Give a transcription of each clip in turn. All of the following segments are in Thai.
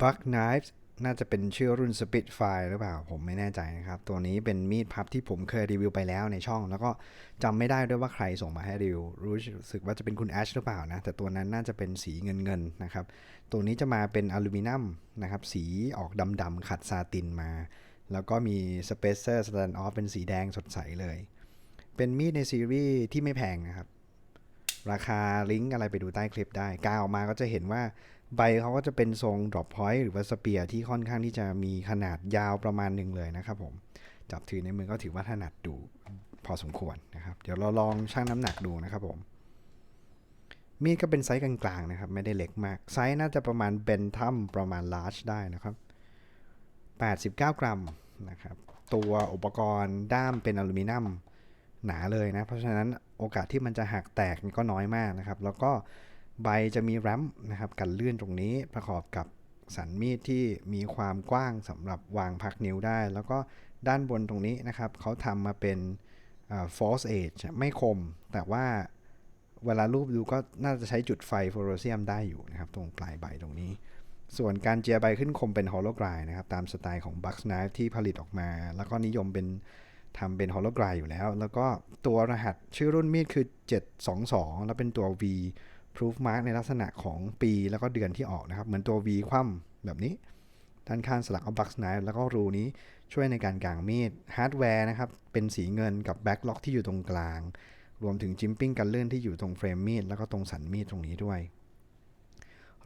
Buck Knives น่าจะเป็นชื่อรุ่น Spitfire หรือเปล่า ผมไม่แน่ใจนะครับ ตัวนี้เป็นมีดพับที่ผมเคยรีวิวไปแล้วในช่อง แล้วก็จำไม่ได้ด้วยว่าใครส่งมาให้รีวิว รู้สึกว่าจะเป็นคุณแอชหรือเปล่านะ แต่ตัวนั้นน่าจะเป็นสีเงินเงินๆนะครับ ตัวนี้จะมาเป็นอลูมิเนียมนะครับ สีออกดำๆขัดซาตินมา แล้วก็มี Spacer Stand Off เป็นสีแดงสดใสเลย เป็นมีดในซีรีส์ที่ไม่แพงนะครับ ราคาลิงก์อะไรไปดูใต้คลิปได้กาวออกมาก็จะเห็นว่า ใบเขาก็จะเป็นทรง drop point หรือว่าสเปียร์ที่ค่อนข้างที่จะมีขนาดยาวประมาณหนึ่งเลยนะครับผม จับถือในมือก็ถือว่าถนัดดูพอสมควรนะครับ เดี๋ยวเราลองชั่งน้ำหนักดูนะครับผม มีดก็เป็นไซส์กลางๆนะครับ ไม่ได้เล็กมาก ไซส์น่าจะประมาณเบนทัมประมาณ large ได้นะครับ 89 กรัมนะครับ ตัวอุปกรณ์ด้ามเป็นอลูมิเนียมหนาเลยนะ เพราะฉะนั้นโอกาสที่มันจะหักแตกก็น้อยมากนะครับ แล้วก็ ใบจะมีแรมนะครับกันลื่นตรงนี้ประกอบกับสันมีดที่มีความกว้างสำหรับวางพักนิ้วได้ แล้วก็ด้านบนตรงนี้นะครับเขาทำมาเป็น false edge ไม่คม แต่ว่าเวลารูปดูก็น่าจะใช้จุดไฟฟลูออเรสเซียมได้อยู่นะครับ ตรงปลายใบตรงนี้ ส่วนการเจียใบขึ้นคมเป็นฮอลโลกรายนะครับ ตามสไตล์ของ Bucks Knife ที่ผลิตออกมา แล้วก็นิยมเป็นทำเป็นฮอลโลกรายอยู่แล้ว แล้วก็ตัวรหัสชื่อรุ่นมีดคือ 722 แล้วเป็นตัว V proof mark ในลักษณะของปีแล้วก็เดือนที่ออกนะครับ เหมือนตัว V คว่ำแบบนี้ ด้านข้างสลักเอา Bucks Knife แล้วก็รูนี้ช่วยในการกางมีดฮาร์ดแวร์นะครับ เป็นสีเงินกับแบ็กล็อกที่อยู่ตรงกลาง รวมถึงจิมปิ้งกันเลื่อนที่อยู่ตรงเฟรมมีดแล้วก็ตรงสันมีดตรงนี้ด้วย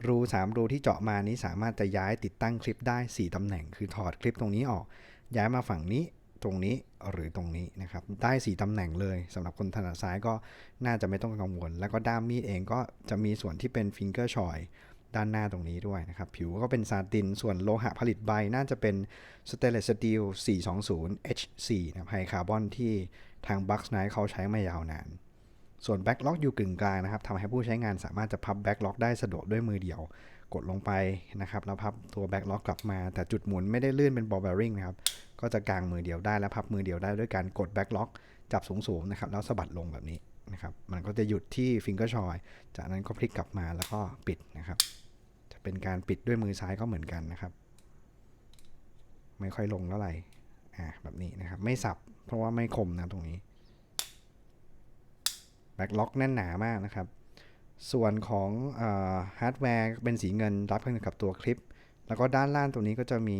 รู 3 รูที่เจาะมานี้สามารถจะย้ายติดตั้งคลิปได้ 4ตำแหน่ง คือถอดคลิปตรงนี้ออก ย้ายมาฝั่งนี้ ตรงนี้หรือตรงนี้นะครับได้ 4ตำแหน่งเลยสำหรับคนถนัดซ้ายก็น่าจะไม่ต้องกังวล แล้วก็ด้ามมีดเองก็จะมีส่วนที่เป็นฟิงเกอร์ชอยด้านหน้าตรงนี้ด้วยนะครับ ผิวก็เป็นซาติน ส่วนโลหะผลิตใบน่าจะเป็นสเตเลสสตีล420 H4 นะไฮคาร์บอนที่ทางบัคสไนซ์เขาใช้มายาวนาน ส่วนแบ็กล็อกอยู่กึ่งกลางนะครับทำให้ผู้ใช้งานสามารถจะพับแบ็กล็อกได้สะดวกด้วยมือเดียว กดลงไปนะครับแล้วพับตัวแบ็กล็อกกลับมา แต่จุดหมุนไม่ได้ลื่นเป็นบอลเบริงนะครับก็จะกางมือเดียวได้และพับมือเดียวได้ด้วยการกดแบ็กล็อกจับสูงๆนะครับแล้วสะบัดลงแบบนี้นะครับมันก็จะหยุดที่ฟิงเกอร์ชอยจากนั้นก็พลิกกลับมาแล้วก็ปิดนะครับ จะเป็นการปิดด้วยมือซ้ายก็เหมือนกันนะครับ ไม่ค่อยลงเท่าไหร่อ่าแบบนี้นะครับไม่สับเพราะว่าไม่คมนะตรงนี้ กล็อกแน่นหนามากนะครับ ส่วนของฮาร์ดแวร์เป็นสีเงินรับกันกับตัวคลิป แล้วก็ด้านล่างตัวนี้ก็จะมี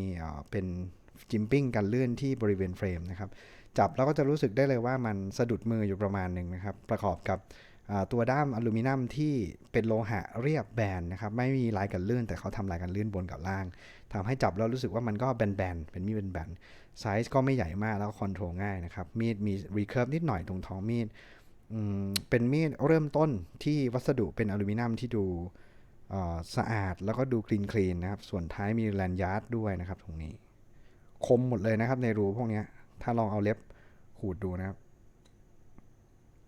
เป็นจิมปิ้งกันเลื่อนที่บริเวณเฟรมนะครับ จับแล้วก็จะรู้สึกได้เลยว่ามันสะดุดมืออยู่ประมาณหนึ่งนะครับ ประกอบกับตัวด้ามอลูมิเนียมที่เป็นโลหะเรียบแบนนะครับ ไม่มีลายกันลื่น แต่เขาทำลายกันลื่นบนกับล่างทำให้จับแล้วรู้สึกว่ามันก็แบนๆเป็นมีดแบนๆไซส์ก็ไม่ใหญ่มากแล้วคอนโทรลง่ายนะครับ มีดมีรีเคิร์ฟนิดหน่อยตรงท้องมีด เป็นมีดเริ่มต้นที่วัสดุเป็นอลูมิเนียมที่ดูสะอาดแล้วก็ดูคลีนคลีนนะครับ ส่วนท้ายมีแลนยาร์ดด้วยนะครับตรงนี้ คมหมดเลยนะครับในรูพวกนี้ถ้าลองเอาเล็บขูดดูนะครับ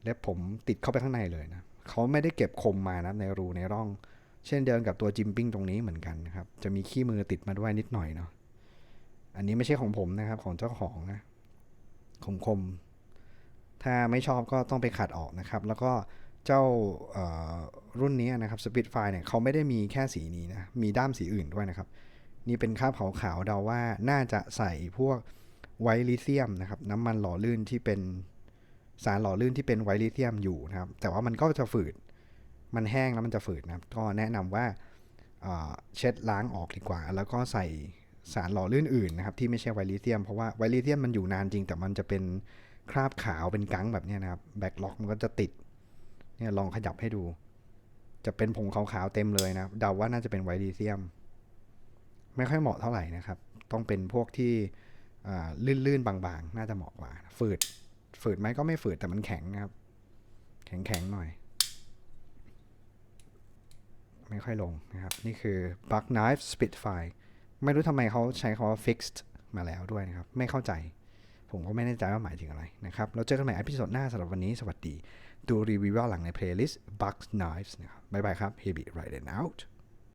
เล็บผมติดเข้าไปข้างในเลยนะเขาไม่ได้เก็บคมมานะในรูในร่อง เช่นเดียวกับตัวจิมปิ้งตรงนี้เหมือนกันนะครับ จะมีขี้มือติดมาด้วยนิดหน่อยเนาะอันนี้ไม่ใช่ของผมนะครับของเจ้าของนะคมคม ถ้าไม่ชอบก็ต้องไปขัดออกนะครับ แล้วก็เจ้ารุ่นนี้นะครับ Spitfire เนี่ยเขาไม่ได้มีแค่สีนี้นะ มีด้ามสีอื่นด้วยนะครับ นี่เป็นคราบขาวๆเดาว่าน่าจะใส่พวกไวลิเธียมนะครับ น้ำมันหล่อลื่นที่เป็นสารหล่อลื่นที่เป็นไวลิเธียมอยู่นะครับ แต่ว่ามันก็จะฝืด มันแห้งแล้วมันจะฝืดนะครับ ก็แนะนำว่าเช็ดล้างออกดีกว่า แล้วก็ใส่สารหล่อลื่นอื่นนะครับที่ไม่ใช่ไวลิเธียม เพราะว่าไวลิเธียมมันอยู่นานจริง แต่มันจะเป็น คราบขาวเป็นกังแบบนี้นะครับแบ็กล็อกมันก็จะติดเนี่ยลองขยับให้ดู จะเป็นผงขาวๆเต็มเลยนะเดาว่าน่าจะเป็นไวท์ลิเธียม ไม่ค่อยเหมาะเท่าไหร่นะครับ ต้องเป็นพวกที่ลื่นๆบางๆ น่าจะเหมาะกว่า ฝืด ฝืดไหมก็ไม่ฝืดแต่มันแข็งนะครับ แข็งๆหน่อย ไม่ค่อยลงนะครับ นี่คือ Buck Knife Spitfire ไม่รู้ทำไมเขาใช้คำว่า fixed มาแล้วด้วยนะครับ ไม่เข้าใจ ผมก็ไม่แน่ใจว่าหมายถึงอะไรนะครับ เราเจอกันใหม่อพิโซดหน้าสำหรับวันนี้สวัสดี ดูรีวิวว่าหลังในเพลย์ลิสต์ Bugs Knives นะครับบ๊ายบายครับ Hebe Right and Out